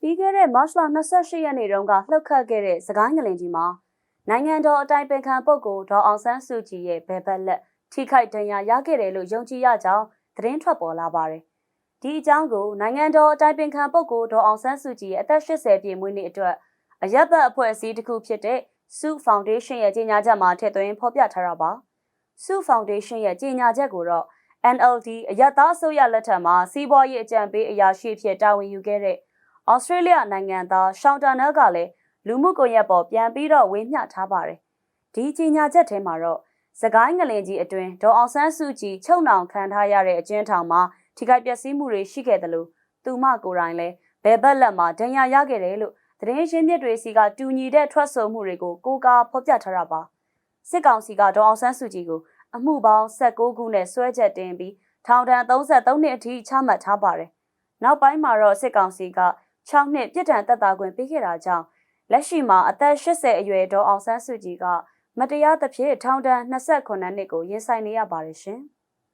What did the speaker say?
ပြီးခဲ့တဲ့မတ်လ28ရက်နေ့တုန်းကလှုပ်ခတ်ခဲ့တဲ့စကိုင်းငလင်ကြီးမှာနိုင်ငံတော်အတိုင်ပင်ခံပုဂ္ဂိုလ်ဒေါ်အောင်ဆန်းစုကြည်ရဲ့ဘယ်ဘက်လက်ထိခိုက်ဒဏ်ရာရခဲ့တယ်လို့ယုံကြည်ရကြောင်းသတင်းထွက်ပေါ်လာပါတယ်။ဒီအကြောင်းကိုနိုင်ငံတော်အတိုင်ပင်ခံပုဂ္ဂိုလ်ဒေါ်အောင်ဆန်းစုကြည်ရဲ့အသက်80ပြည့်မွေးနေ့အတွက်အရက်ဘတ်အဖွဲ့အစည်းတစ်ခုဖြစ်တဲ့ Su Foundation ရဲ့ကြေညာချက်မှာထည့်သွင်းဖော်ပြထားတာပါ။ Su Foundation ရဲ့ကြေညာချက်ကိုတော့ NLD အယက်သားအစိုးရလက်ထက်မှာစီးပွားရေးအကြံပေးအရာရှိဖြစ်တာဝန်ယူခဲ့တဲ့ ဩစတြေးလျနိုင်ငံသားရှောင်းတာနယ်ကလည်းလူမှုကွန်ရက်ပေါ်ပြန်ပြီးတော့ဝေမျှထားပါတယ်။ဒီကြီးညာချက်ထဲမှာတော့စကိုင်းငလင်ကြီးအတွင်းဒေါ်အောင်ဆန်းစုကြည်ချုပ်နှောင်ခံထားရတဲ့အကျဉ်းထောင်မှာထိခိုက်ပျက်စီးမှုတွေရှိခဲ့တယ်လို့သူမကိုယ်တိုင်လည်းဘယ်ဘက်လက်မှာဒဏ်ရာရခဲ့တယ်လို့သတင်းရှင်းမြစ်တွေစီကတူညီတဲ့ထွက်ဆိုမှုတွေကိုကိုးကားဖော်ပြထားတာပါ။စစ်ကောင်စီကဒေါ်အောင်ဆန်းစုကြည်ကိုအမှုပေါင်း16ခုနဲ့ဆွဲချက်တင်ပြီးထောင်ဒဏ်33နှစ်အထိချမှတ်ထားပါတယ်။နောက်ပိုင်းမှာတော့စစ်ကောင်စီက 6နှစ်ပြစ်ဒဏ်သက်သာခွင့်ပေးခဲ့တာကြောင့်လက်ရှိမှာအသက်80အရွယ်ဒေါ်အောင်ဆန်းစုကြည်ကမတရားသဖြင့်ထောင်ဒဏ်28နှစ်ကိုရင်ဆိုင်နေရပါတယ်ရှင်။